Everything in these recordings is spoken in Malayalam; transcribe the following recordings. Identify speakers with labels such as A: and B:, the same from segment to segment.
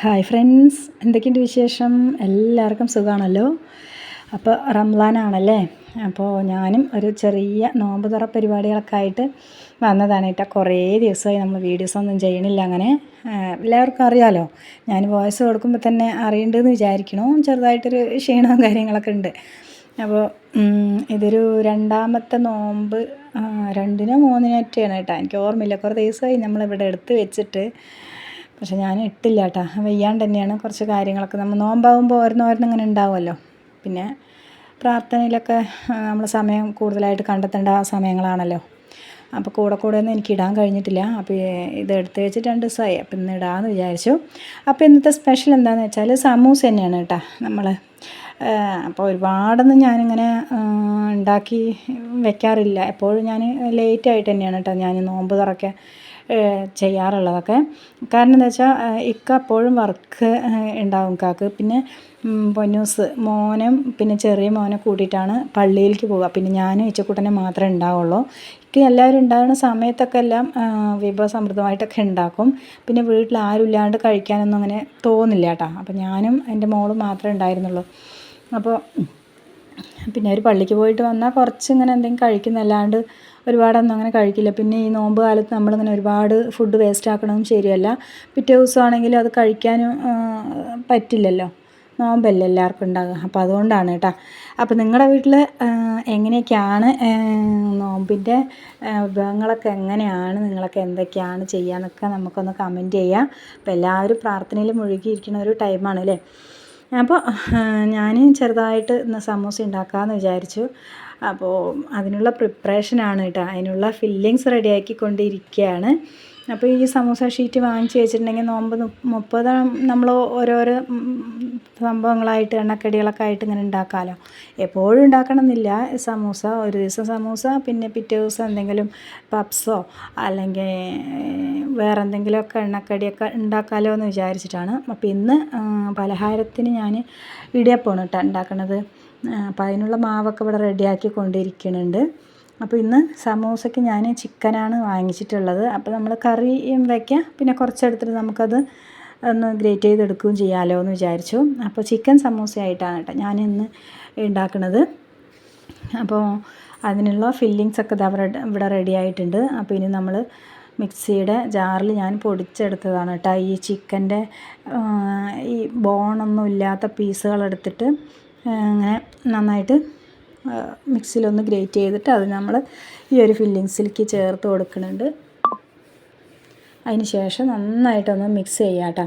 A: ഹായ് ഫ്രണ്ട്സ് എന്തൊക്കെയുണ്ട് വിശേഷം? എല്ലാവർക്കും സുഖമാണല്ലോ അപ്പോൾ റംലാനാണല്ലേ? അപ്പോൾ ഞാനും ഒരു ചെറിയ നോമ്പ് തുറ പരിപാടികളൊക്കെ ആയിട്ട് വന്നതാണ് കേട്ടോ. കുറേ ദിവസമായി നമ്മൾ വീഡിയോസ് ഒന്നും ചെയ്യണില്ല അങ്ങനെ. എല്ലാവർക്കും അറിയാമല്ലോ ഞാൻ വോയിസ് കൊടുക്കുമ്പോൾ തന്നെ അറിയണ്ടെന്ന് വിചാരിക്കണോ. ചെറുതായിട്ടൊരു ക്ഷീണവും കാര്യങ്ങളൊക്കെ ഉണ്ട്. അപ്പോൾ ഇതൊരു രണ്ടാമത്തെ നോമ്പ് രണ്ടിനോ മൂന്നിനോ ഒറ്റയാണ് കേട്ടോ. എനിക്ക് ഓർമ്മയില്ല. കുറേ ദിവസമായി നമ്മളിവിടെ എടുത്ത് വെച്ചിട്ട് പക്ഷെ ഞാൻ ഇട്ടില്ല കേട്ടോ. വയ്യാണ്ട് തന്നെയാണ് കുറച്ച് കാര്യങ്ങളൊക്കെ. നമ്മൾ നോമ്പാകുമ്പോൾ ഓരോന്നോരോന്ന് ഇങ്ങനെ ഉണ്ടാവുമല്ലോ. പിന്നെ പ്രാർത്ഥനയിലൊക്കെ നമ്മൾ സമയം കൂടുതലായിട്ട് കണ്ടെത്തേണ്ട സമയങ്ങളാണല്ലോ. അപ്പോൾ കൂടെ കൂടെ ഒന്നും എനിക്ക് ഇടാൻ കഴിഞ്ഞിട്ടില്ല. അപ്പോൾ ഇത് എടുത്ത് വെച്ചിട്ട് രണ്ട് ദിവസമായി. അപ്പോൾ ഇന്ന് ഇടാമെന്ന് വിചാരിച്ചു. അപ്പോൾ ഇന്നത്തെ സ്പെഷ്യൽ എന്താണെന്ന് വെച്ചാൽ സമൂസ തന്നെയാണ് കേട്ടോ നമ്മൾ അപ്പോൾ ഒരുപാടൊന്നും ഞാനിങ്ങനെ ഉണ്ടാക്കി വെക്കാറില്ല. എപ്പോഴും ഞാൻ ലേറ്റായിട്ട് തന്നെയാണ് കേട്ടോ ഞാൻ നോമ്പ് തുറക്കാൻ ചെയ്യാറുള്ളതൊക്കെ. കാരണം എന്താ വെച്ചാൽ ഇക്ക അപ്പോഴും വർക്ക് ഉണ്ടാവും കാക്ക് പിന്നെ പൊന്നൂസ് മോനും പിന്നെ ചെറിയ മോനെ കൂട്ടിയിട്ടാണ് പള്ളിയിലേക്ക് പോവുക. പിന്നെ ഞാനും ഇച്ചക്കൂട്ടനെ മാത്രമേ ഉണ്ടാവുള്ളൂ ഇക്ക എല്ലാവരും ഉണ്ടാകുന്ന സമയത്തൊക്കെ എല്ലാം വിഭവസമൃദ്ധമായിട്ടൊക്കെ ഉണ്ടാക്കും പിന്നെ വീട്ടിൽ ആരും ഇല്ലാണ്ട് കഴിക്കാനൊന്നും അങ്ങനെ തോന്നില്ല കേട്ടോ. അപ്പോൾ ഞാനും എന്റെ മോളും മാത്രമേ ഉണ്ടായിരുന്നുള്ളൂ അപ്പോൾ പിന്നെ അവർ പള്ളിക്ക് പോയിട്ട് വന്നാൽ കുറച്ച് ഇങ്ങനെ എന്തെങ്കിലും കഴിക്കുന്നല്ലാണ്ട് ഒരുപാടൊന്നും അങ്ങനെ കഴിക്കില്ല. പിന്നെ ഈ നോമ്പ് കാലത്ത് നമ്മളിങ്ങനെ ഒരുപാട് ഫുഡ് വേസ്റ്റ് ആക്കണതും ശരിയല്ല. പിറ്റേ ദിവസമാണെങ്കിലും അത് കഴിക്കാനും പറ്റില്ലല്ലോ. നോമ്പല്ലേ എല്ലാവർക്കും ഉണ്ടാകുക അപ്പോൾ അതുകൊണ്ടാണ് കേട്ടോ. അപ്പോൾ നിങ്ങളുടെ വീട്ടിൽ എങ്ങനെയൊക്കെയാണ് നോമ്പിന്റെ വിഭവങ്ങളൊക്കെ എങ്ങനെയാണ് നിങ്ങളൊക്കെ എന്തൊക്കെയാണ് ചെയ്യാന്നൊക്കെ നമുക്കൊന്ന് കമന്റ് ചെയ്യാം. അപ്പോൾ എല്ലാവരും പ്രാർത്ഥനയിൽ മുഴുകിയിരിക്കുന്ന ഒരു ടൈമാണ് അല്ലേ അപ്പോൾ ഞാൻ ചെറുതായിട്ട് ഇന്ന് സമൂസ ഉണ്ടാക്കാമെന്ന് വിചാരിച്ചു. അപ്പോൾ അതിനുള്ള പ്രിപ്പറേഷനാണ് കേട്ടോ. അതിനുള്ള ഫില്ലിങ്സ് റെഡിയാക്കിക്കൊണ്ടിരിക്കുകയാണ് അപ്പോൾ ഈ സമൂസ ഷീറ്റ് വാങ്ങിച്ച് വെച്ചിട്ടുണ്ടെങ്കിൽ നോമ്പ് മുപ്പത് നമ്മൾ ഓരോരോ സംഭവങ്ങളായിട്ട് എണ്ണക്കടികളൊക്കെ ആയിട്ട് ഇങ്ങനെ ഉണ്ടാക്കാമല്ലോ എപ്പോഴും ഉണ്ടാക്കണമെന്നില്ല. സമൂസ ഒരു ദിവസം സമൂസ പിന്നെ പിറ്റേ ദിവസം എന്തെങ്കിലും പപ്സോ അല്ലെങ്കിൽ വേറെ എന്തെങ്കിലുമൊക്കെ എണ്ണക്കടിയൊക്കെ ഉണ്ടാക്കാമല്ലോ എന്ന് വിചാരിച്ചിട്ടാണ്. അപ്പോൾ ഇന്ന് പലഹാരത്തിന് ഞാൻ ഇടിയപ്പമാണ് കേട്ടോ ഉണ്ടാക്കണത്. അപ്പോൾ അതിനുള്ള മാവൊക്കെ ഇവിടെ റെഡിയാക്കി കൊണ്ടിരിക്കുന്നുണ്ട്. അപ്പോൾ ഇന്ന് സമൂസയ്ക്ക് ഞാൻ ചിക്കനാണ് വാങ്ങിച്ചിട്ടുള്ളത്. അപ്പോൾ നമ്മൾ കറിയും വയ്ക്കാം പിന്നെ കുറച്ചെടുത്തിട്ട് നമുക്കത് ഒന്ന് ഗ്രേറ്റ് ചെയ്തെടുക്കുകയും ചെയ്യാമല്ലോ എന്ന് വിചാരിച്ചു. അപ്പോൾ ചിക്കൻ സമൂസയായിട്ടാണ് കേട്ടോ ഞാൻ ഇന്ന് ഉണ്ടാക്കുന്നത് അപ്പോൾ അതിനുള്ള ഫില്ലിങ്സ് ഒക്കെ അവിടെ ഇവിടെ റെഡി ആയിട്ടുണ്ട്. അപ്പോൾ ഇനി നമ്മൾ മിക്സിയുടെ ജാറിൽ ഞാൻ പൊടിച്ചെടുത്തതാണ് കേട്ടോ. ഈ ചിക്കന്റെ ഈ ബോണൊന്നും ഇല്ലാത്ത പീസുകൾ എടുത്തിട്ട് അങ്ങനെ നന്നായിട്ട് മിക്സിയിലൊന്ന് ഗ്രേറ്റ് ചെയ്തിട്ട് അത് നമ്മൾ ഈ ഒരു ഫില്ലിങ്സിലേക്ക് ചേർത്ത് കൊടുക്കുന്നുണ്ട്. അതിന് ശേഷം നന്നായിട്ടൊന്ന് മിക്സ് ചെയ്യാം കേട്ടോ.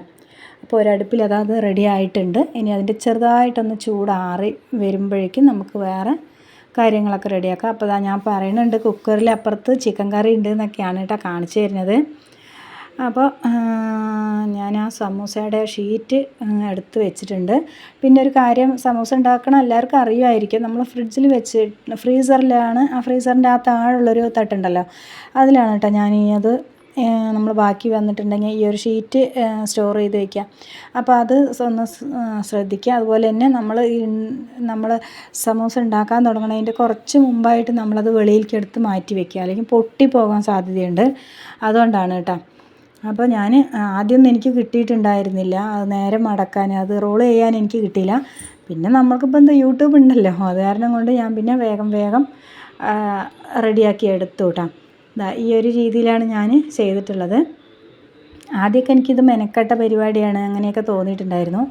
A: അപ്പോൾ ഒരടുപ്പിൽ അതത് റെഡി ആയിട്ടുണ്ട്. ഇനി അതിന്റെ ചെറുതായിട്ടൊന്ന് ചൂടാറി വരുമ്പോഴേക്കും നമുക്ക് വേറെ കാര്യങ്ങളൊക്കെ റെഡിയാക്കാം അപ്പോൾ ഞാൻ പറയുന്നുണ്ട് കുക്കറിൽ അപ്പുറത്ത് ചിക്കൻ കറി ഉണ്ട് എന്നൊക്കെയാണ് കേട്ടോ കാണിച്ചു തരുന്നത്. അപ്പോൾ ഞാൻ ആ സമൂസയുടെ ഷീറ്റ് എടുത്ത് വെച്ചിട്ടുണ്ട്. പിന്നെ ഒരു കാര്യം സമൂസ ഉണ്ടാക്കണം എല്ലാവർക്കും അറിയുമായിരിക്കും. നമ്മൾ ഫ്രിഡ്ജിൽ വെച്ച് ഫ്രീസറിലാണ് ആ ഫ്രീസറിന്റെ ആ താഴെയുള്ളൊരു തട്ടുണ്ടല്ലോ അതിലാണ് കേട്ടോ ഞാൻ ഈ അത് നമ്മൾ ബാക്കി വന്നിട്ടുണ്ടെങ്കിൽ ഈ ഒരു ഷീറ്റ് സ്റ്റോർ ചെയ്ത് വയ്ക്കുക അപ്പോൾ അത് ഒന്ന് ശ്രദ്ധിക്കുക. അതുപോലെ തന്നെ നമ്മൾ നമ്മൾ സമൂസ ഉണ്ടാക്കാൻ തുടങ്ങുന്നതിന്റെ കുറച്ച് മുമ്പായിട്ട് നമ്മളത് വെളിയിലേക്ക് എടുത്ത് മാറ്റി വയ്ക്കുക അല്ലെങ്കിൽ പൊട്ടിപ്പോകാൻ സാധ്യതയുണ്ട്. അതുകൊണ്ടാണ് കേട്ടോ. അപ്പോൾ ഞാൻ ആദ്യമൊന്നും എനിക്ക് കിട്ടിയിട്ടുണ്ടായിരുന്നില്ല. അത് നേരെ മടക്കാൻ അത് റോൾ ചെയ്യാൻ എനിക്ക് കിട്ടിയില്ല. പിന്നെ നമ്മൾക്കിപ്പോൾ എന്താ യൂട്യൂബ് ഉണ്ടല്ലോ. അത് കാരണം കൊണ്ട് ഞാൻ പിന്നെ വേഗം വേഗം റെഡിയാക്കി എടുത്തു കേട്ടോ ഈ ഒരു രീതിയിലാണ് ഞാൻ ചെയ്തിട്ടുള്ളത്. ആദ്യമൊക്കെ എനിക്കിത് മെനക്കെട്ട പരിപാടിയാണ് അങ്ങനെയൊക്കെ തോന്നിയിട്ടുണ്ടായിരുന്നു.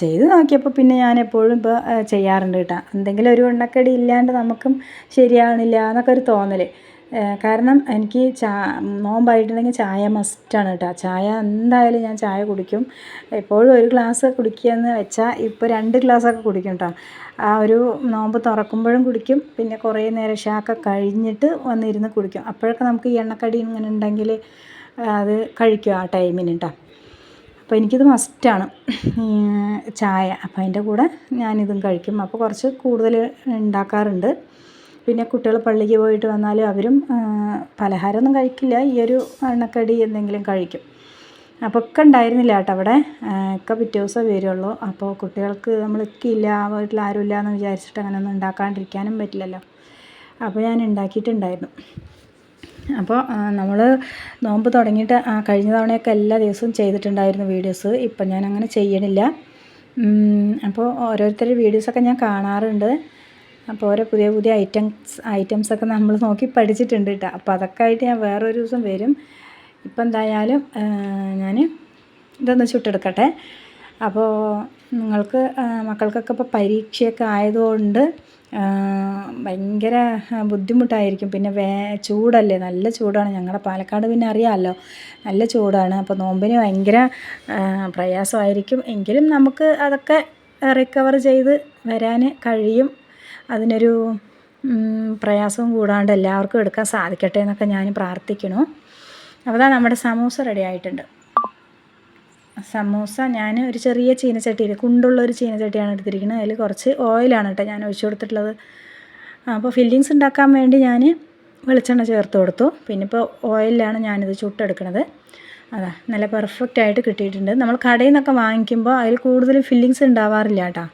A: ചെയ്ത് നോക്കിയപ്പോൾ പിന്നെ ഞാൻ എപ്പോഴും ഇപ്പോൾ ചെയ്യാറുണ്ട് കേട്ടോ എന്തെങ്കിലും ഒരു എണ്ണക്കടി ഇല്ലാണ്ട് നമുക്കും ശരിയാവണില്ല എന്നൊക്കെ ഒരു തോന്നൽ കാരണം എനിക്ക് ചാ നോമ്പായിട്ടുണ്ടെങ്കിൽ ചായ മസ്റ്റാണ് കേട്ടോ ചായ എന്തായാലും ഞാൻ ചായ കുടിക്കും. എപ്പോഴും ഒരു ഗ്ലാസ് കുടിക്കുകയെന്ന് വെച്ചാൽ ഇപ്പോൾ രണ്ട് ഗ്ലാസ്സൊക്കെ കുടിക്കും കേട്ടോ ആ ഒരു നോമ്പ് തുറക്കുമ്പോഴും കുടിക്കും. പിന്നെ കുറേ നേരം ഷാക്ക കഴിഞ്ഞിട്ട് വന്നിരുന്ന് കുടിക്കും. അപ്പോഴൊക്കെ നമുക്ക് ഈ എണ്ണക്കടി ഇങ്ങനെ ഉണ്ടെങ്കിൽ അത് കഴിക്കും ആ ടൈമിന് കേട്ടോ അപ്പോൾ എനിക്കിത് മസ്റ്റാണ് ചായ. അപ്പോൾ അതിന്റെ കൂടെ ഞാനിതും കഴിക്കും. അപ്പോൾ കുറച്ച് കൂടുതൽ ഉണ്ടാക്കാറുണ്ട്. പിന്നെ കുട്ടികൾ പള്ളിക്ക് പോയിട്ട് വന്നാൽ അവരും പലഹാരമൊന്നും കഴിക്കില്ല. ഈ ഒരു എണ്ണക്കടി എന്തെങ്കിലും കഴിക്കും. അപ്പോൾ ഒക്കെ ഉണ്ടായിരുന്നില്ല കേട്ടോ അവിടെ. ഒക്കെ പിറ്റേ ദിവസം വരുള്ളൂ. അപ്പോൾ കുട്ടികൾക്ക് നമ്മൾ ഇല്ല വീട്ടിൽ ആരും ഇല്ല എന്ന് വിചാരിച്ചിട്ട് അങ്ങനെ ഒന്നും ഉണ്ടാക്കാണ്ടിരിക്കാനും പറ്റില്ലല്ലോ. അപ്പോൾ ഞാൻ ഉണ്ടാക്കിയിട്ടുണ്ടായിരുന്നു. അപ്പോൾ നമ്മൾ നോമ്പ് തുടങ്ങിയിട്ട് ആ കഴിഞ്ഞ തവണയൊക്കെ എല്ലാ ദിവസവും ചെയ്തിട്ടുണ്ടായിരുന്നു വീഡിയോസ്. ഇപ്പം ഞാൻ അങ്ങനെ ചെയ്യണില്ല അപ്പോൾ ഓരോരുത്തരുടെ വീഡിയോസൊക്കെ ഞാൻ കാണാറുണ്ട്. അപ്പോൾ ഓരോ പുതിയ പുതിയ ഐറ്റംസ് ഐറ്റംസൊക്കെ നമ്മൾ നോക്കി പഠിച്ചിട്ടുണ്ട് കേട്ടോ അപ്പോൾ അതൊക്കെ ആയിട്ട് ഞാൻ വേറൊരു ദിവസം വരും. ഇപ്പം എന്തായാലും ഞാൻ ഇതൊന്ന് ചുട്ടെടുക്കട്ടെ. അപ്പോൾ നിങ്ങൾക്ക് മക്കൾക്കൊക്കെ ഇപ്പോൾ പരീക്ഷയൊക്കെ ആയതുകൊണ്ട് ഭയങ്കര ബുദ്ധിമുട്ടായിരിക്കും. പിന്നെ വേ ചൂടല്ലേ? നല്ല ചൂടാണ്. ഞങ്ങളുടെ പാലക്കാട് പിന്നെ അറിയാമല്ലോ നല്ല ചൂടാണ്. അപ്പോൾ നോമ്പിന് ഭയങ്കര പ്രയാസമായിരിക്കും. എങ്കിലും നമുക്ക് അതൊക്കെ റിക്കവർ ചെയ്ത് വരാൻ കഴിയും. അതിനൊരു പ്രയാസവും കൂടാണ്ട് എല്ലാവർക്കും എടുക്കാൻ സാധിക്കട്ടെ എന്നൊക്കെ ഞാൻ പ്രാർത്ഥിക്കണു അപ്പോൾ അതാ നമ്മുടെ സമൂസ റെഡി ആയിട്ടുണ്ട്. സമൂസ ഞാൻ ഒരു ചെറിയ ചീനച്ചട്ടിയിൽ കുണ്ടുള്ള ഒരു ചീനച്ചട്ടിയാണ് എടുത്തിരിക്കുന്നത്. അതിൽ കുറച്ച് ഓയിലാണ് കേട്ടോ ഞാൻ ഒഴിച്ചു കൊടുത്തിട്ടുള്ളത്. അപ്പോൾ ഫില്ലിങ്സ് ഉണ്ടാക്കാൻ വേണ്ടി ഞാൻ വെളിച്ചെണ്ണ ചേർത്ത് കൊടുത്തു. പിന്നെ ഇപ്പോൾ ഓയിലാണ് ഞാനിത് ചുട്ടെടുക്കുന്നത് അതാ നല്ല പെർഫെക്റ്റ് ആയിട്ട് കിട്ടിയിട്ടുണ്ട്. നമ്മൾ കടയിൽ നിന്നൊക്കെ വാങ്ങിക്കുമ്പോൾ അതിൽ കൂടുതലും ഫില്ലിങ്സ് ഉണ്ടാവാറില്ല കേട്ടോ.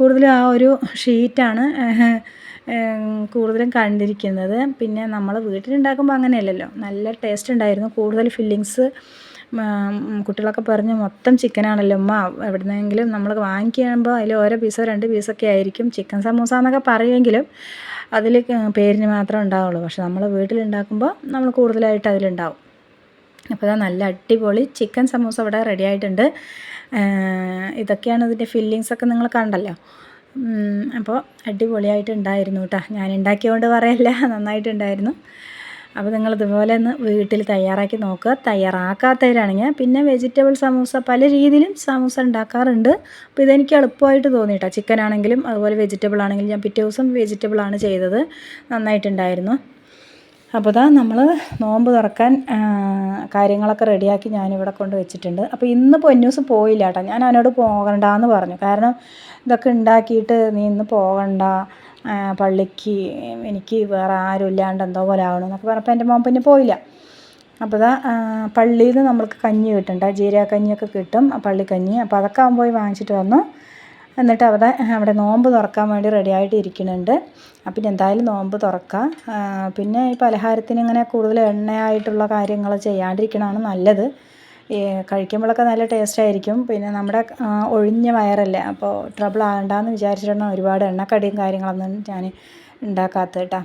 A: കൂടുതലും ആ ഒരു ഷീറ്റാണ് കൂടുതലും കണ്ടിരിക്കുന്നത്. പിന്നെ നമ്മൾ വീട്ടിലുണ്ടാക്കുമ്പോൾ അങ്ങനെയല്ലല്ലോ. നല്ല ടേസ്റ്റ് ഉണ്ടായിരുന്നു. കൂടുതൽ ഫില്ലിങ്സ് കുട്ടികളൊക്കെ പറഞ്ഞ് മൊത്തം ചിക്കനാണല്ലോ ഉമ്മ. എവിടുന്നെങ്കിലും നമ്മൾ വാങ്ങിക്കുമ്പോൾ അതിൽ ഓരോ പീസോ രണ്ട് പീസൊക്കെ ആയിരിക്കും ചിക്കൻ സമൂസ എന്നൊക്കെ പറയുമെങ്കിലും അതിൽ പേരിന് മാത്രമേ ഉണ്ടാവുള്ളൂ. പക്ഷെ നമ്മൾ വീട്ടിലുണ്ടാക്കുമ്പോൾ നമ്മൾ കൂടുതലായിട്ട് അതിലുണ്ടാവും. അപ്പോൾ ഇതാ നല്ല അടിപൊളി ചിക്കൻ സമൂസ ഇവിടെ റെഡി ആയിട്ടുണ്ട്. ഇതൊക്കെയാണ് ഇതിന്റെ ഫില്ലിങ്സ് ഒക്കെ നിങ്ങൾ കണ്ടല്ലോ. അപ്പോൾ അടിപൊളിയായിട്ട് ഉണ്ടായിരുന്നു കേട്ടോ ഞാൻ ഉണ്ടാക്കിയതുകൊണ്ട് പറയല്ല നന്നായിട്ടുണ്ടായിരുന്നു. അപ്പോൾ നിങ്ങൾ ഇതുപോലെ ഒന്ന് വീട്ടിൽ തയ്യാറാക്കി നോക്കുക. തയ്യാറാക്കാത്തവരാണെങ്കിൽ പിന്നെ വെജിറ്റബിൾ സമൂസ പല രീതിയിലും സമൂസ ഉണ്ടാക്കാറുണ്ട് അപ്പോൾ ഇതെനിക്ക് എളുപ്പമായിട്ട് തോന്നി ചിക്കൻ ആണെങ്കിലും അതുപോലെ വെജിറ്റബിൾ ആണെങ്കിലും ഞാൻ പിറ്റേ ദിവസം വെജിറ്റബിളാണ് ചെയ്തത്. നന്നായിട്ടുണ്ടായിരുന്നു. അപ്പോൾ ഇതാ നമ്മൾ നോമ്പ് തുറക്കാൻ കാര്യങ്ങളൊക്കെ റെഡിയാക്കി ഞാനിവിടെ കൊണ്ട് വെച്ചിട്ടുണ്ട്. അപ്പോൾ ഇന്ന് പൊന്നൂസ് പോയില്ല കേട്ടോ. ഞാൻ അവനോട് പോകണ്ടെന്ന് പറഞ്ഞു. കാരണം ഇതൊക്കെ ഉണ്ടാക്കിയിട്ട് നീ ഇന്ന് പോകണ്ട പള്ളിക്ക് എനിക്ക് വേറെ ആരും ഇല്ലാണ്ട് എന്തോ പോലെ ആവണം എന്നൊക്കെ പറഞ്ഞപ്പോൾ എന്റെ മോൻ പിന്നെ പോയില്ല. അപ്പോൾ ഇതാ പള്ളിയിൽ നിന്ന് നമ്മൾക്ക് കഞ്ഞി കിട്ടണ്ട ജീരക കഞ്ഞിയൊക്കെ കിട്ടും പള്ളിക്കഞ്ഞി. അപ്പോൾ അതൊക്കെ അവൻ പോയി വാങ്ങിച്ചിട്ട് വന്നു. എന്നിട്ട് അവിടെ അവിടെ നോമ്പ് തുറക്കാൻ വേണ്ടി റെഡി ആയിട്ട് ഇരിക്കുന്നുണ്ട്. അപ്പം എന്തായാലും നോമ്പ് തുറക്കാം. പിന്നെ ഈ പലഹാരത്തിന് ഇങ്ങനെ കൂടുതൽ എണ്ണയായിട്ടുള്ള കാര്യങ്ങൾ ചെയ്യാണ്ടിരിക്കണതാണ് നല്ലത്. കഴിക്കുമ്പോഴൊക്കെ നല്ല ടേസ്റ്റ് ആയിരിക്കും. പിന്നെ നമ്മുടെ ഒഴിഞ്ഞ വയറല്ലേ അപ്പോൾ ട്രബിൾ ആകണ്ടെന്ന് വിചാരിച്ചിട്ടാണ് ഒരുപാട് എണ്ണക്കടിയും കാര്യങ്ങളൊന്നും ഞാൻ ഉണ്ടാക്കാത്തത് കേട്ടോ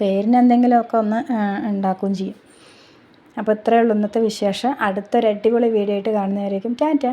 A: പേരിന് എന്തെങ്കിലുമൊക്കെ ഒന്ന് ഉണ്ടാക്കുകയും ചെയ്യും. അപ്പോൾ ഇത്രയേ ഉള്ളൂ ഇന്നത്തെ വിശേഷം. അടുത്തൊരു അടിപൊളി വീഡിയോ ആയിട്ട് കാണുന്നതായിരിക്കും ടാറ്റ.